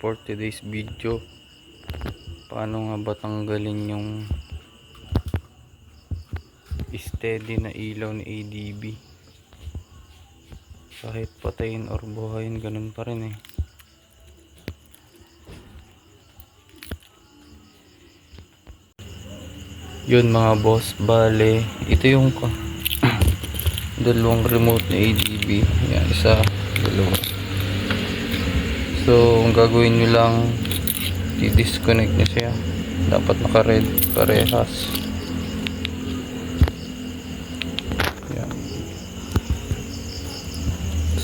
for today's video. Paano nga ba tanggalin yung steady na ilaw ni ADB kahit patayin or buhayin ganun pa rin eh. Yun mga boss bale ito yung dalawang remote na ADB yan isa dalawa so ang gagawin nyo lang i-disconnect nyo siya. Dapat naka red parehas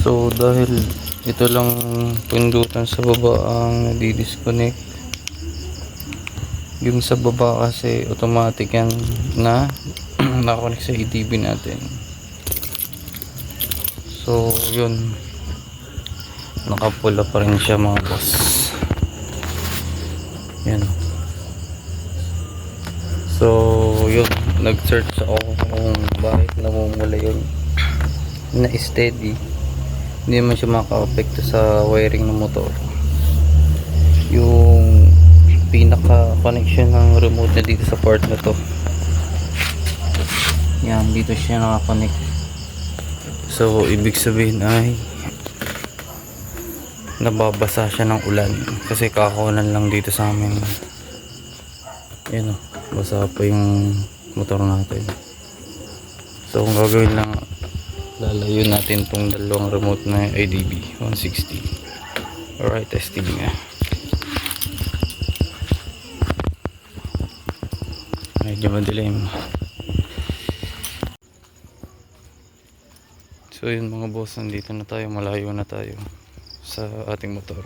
so dahil ito lang pindutan sa baba ang nadi-disconnect yung sa baba kasi automatic yan na nakakonect sa ATV natin. So yun nakapula pa rin siya mga boss. Yan. So yun. Nag search ako kung bakit namumula yun. Na steady. Hindi man siya maka-apekto sa wiring ng motor. Yung pinaka connection ng remote na dito sa port na to. Yan dito siya nakakonect. So ibig sabihin ay nababasa siya ng ulan kasi kakawalan lang dito sa amin. Yan o basa pa yung motor natin. So kung gagawin lang lalayo natin tong dalawang remote na IDB 160 alright testing nga medyo madilim. So yun mga boss nandito na tayo malayo na tayo sa ating motor.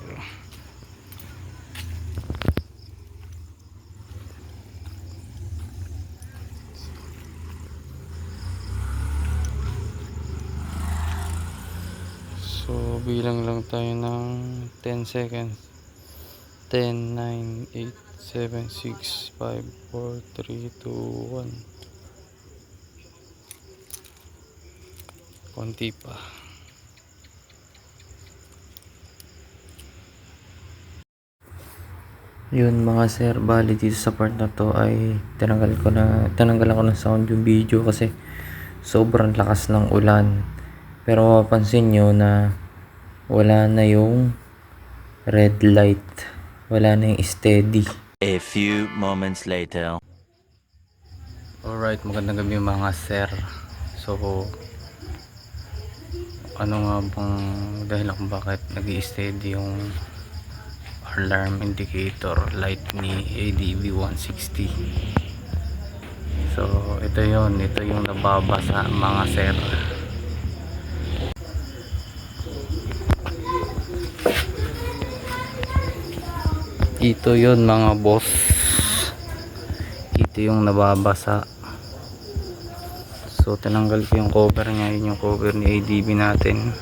So bilang lang tayo ng 10 seconds. 10, 9, 8, 7, 6, 5, 4, 3, 2, 1 konti pa yun mga sir bali dito sa part na to ay tinanggal ko na tinanggal ako ng sound yung video kasi sobrang lakas ng ulan pero mapapansin nyo na wala na yung red light wala na yung steady A few moments later. Alright, magandang gabi mga sir. So, ano nga bang dahil kung bakit nag steady yung alarm indicator light ni ADB 160 so ito yon ito yung nababasa mga sir. Ito yon mga boss. Ito yung nababasa. So tinanggal ko yung cover nya yun yung cover ni ADB natin.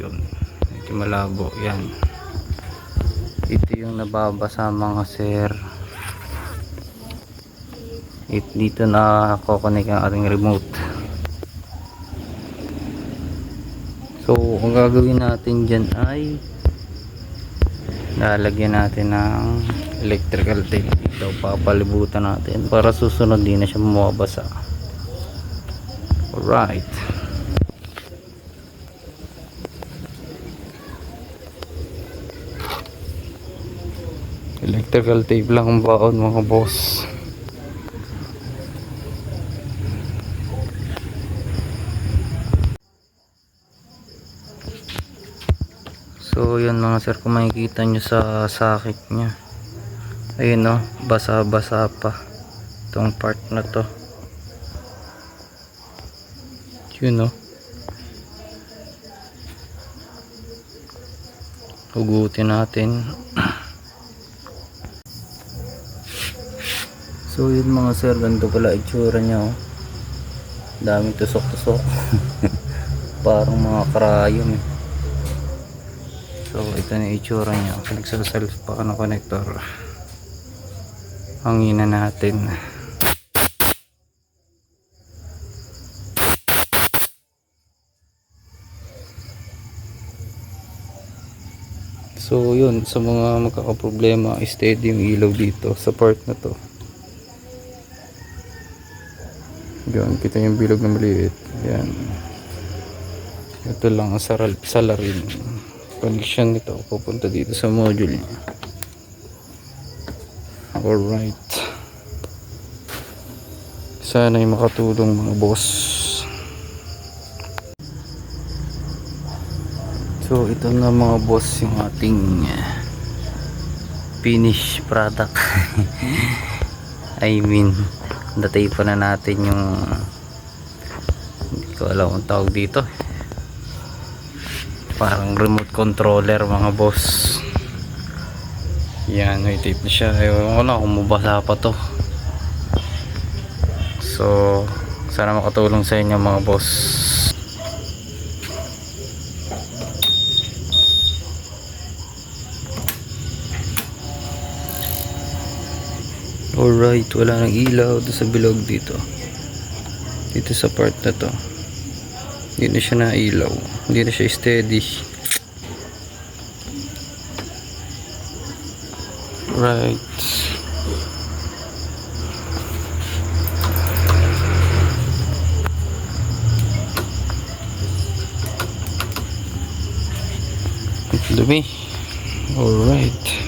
Yun medyo malabo. Yan ito yung nababasa mga sir. It dito na kokonek ang ating remote. So ang gagawin natin dyan ay lalagyan natin ng electrical tape dito. Papalibutan natin para susunod din na siya mababasa. Alright electrical tape lang ang baon mga boss. So yun mga sir kung makikita nyo sa sakit nya Ayun no basa basa pa Itong part na to. Yun no Hugutin natin So yun mga sir ganito pala itsura nya oh Daming tusok tusok Parang mga karayom eh So ito na itsura niya. Nagsaself pa ka ng connector. Hangina natin. So yun, sa mga magkakaproblema, steady yung ilaw dito sa part na to. Yan, kita yung bilog na maliit. Yan. Ito lang ang saral, salarin. Connection nito pupunta dito sa module niya. Alright. Sana'y makatulong mga boss. So ito na mga boss yung ating finish product. I mean, datay pa na natin yung hindi ko alam ang tawag dito. Parang remote controller mga boss. Yan, may tape na siya. Ewan ko na kung mabasa pa to. So, sana makatulong sa inyo mga boss. Alright, wala nang ilaw doon sa bilog dito. Dito sa part na to. Hindi na siya na ilaw. Hindi na siya steady. Right. Dumi. Alright.